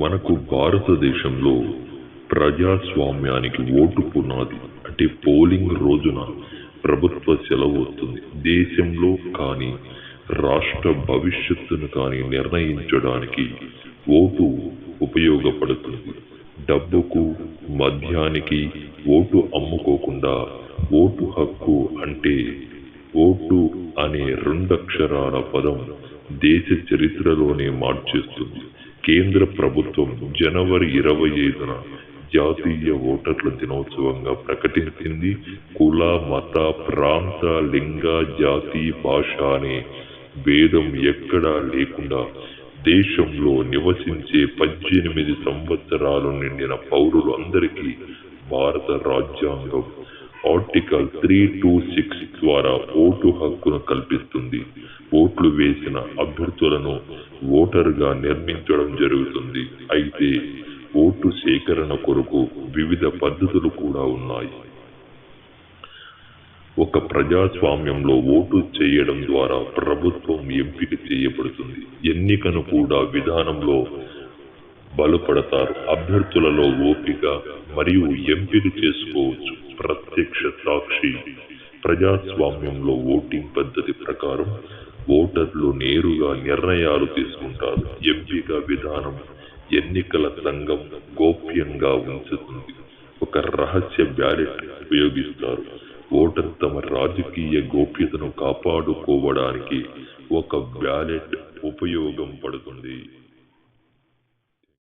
మనకు భారతదేశంలో ప్రజాస్వామ్యానికి ఓటు పునాది అంటే పోలింగ్ రోజున ప్రభుత్వ సెలవు వస్తుంది. దేశంలో కానీ రాష్ట్ర భవిష్యత్తును కానీ నిర్ణయించడానికి ఓటు ఉపయోగపడుతుంది. డబ్బుకు మద్యానికి ఓటు అమ్ముకోకుండా ఓటు హక్కు అంటే ఓటు అనే రెండక్షరాల పదం దేశ చరిత్రలోనే మార్చేస్తుంది. కేంద్ర ప్రభుత్వం జనవరి ఇరవై ఐదున జాతీయ ఓటర్ల దినోత్సవంగా ప్రకటించింది. కుల మత ప్రాంత లింగ జాతి భాష అనే భేదం ఎక్కడా లేకుండా దేశంలో నివసించే పద్దెనిమిది సంవత్సరాలు నిండిన పౌరులందరికీ భారత రాజ్యాంగం ఆర్టికల్ త్రీ టూ సిక్స్ ద్వారా ఓటు హక్కును కల్పిస్తుంది. ఓట్లు వేసిన అభ్యర్థులను ఓటర్గా నిర్మించడం జరుగుతుంది. అయితే ఓటు సేకరణ కొరకు వివిధ పద్ధతులు కూడా ఉన్నాయి. ఒక ప్రజాస్వామ్యంలో ఓటు చేయడం ద్వారా ప్రభుత్వం ఎంపిక చేయబడుతుంది. ఎన్నికను కూడా విధానంలో బలపడతారు. అభ్యర్థులలో ఓపిక మరియు ఎంపిక చేసుకోవచ్చు. ప్రత్యక్ష సాక్షి ప్రజాస్వామ్యంలో ఓటింగ్ పద్ధతి ప్రకారం ఓటర్లు నేరుగా నిర్ణయాలు తీసుకుంటారు. ఎంపిక విధానం ఎన్నికల సంఘం గోప్యంగా ఉంచుతుంది. ఒక రహస్య బ్యాలెట్ ఉపయోగిస్తారు. ఓటర్ తమ రాజకీయ గోప్యతను కాపాడుకోవడానికి ఒక బ్యాలెట్ ఉపయోగం పడుతుంది.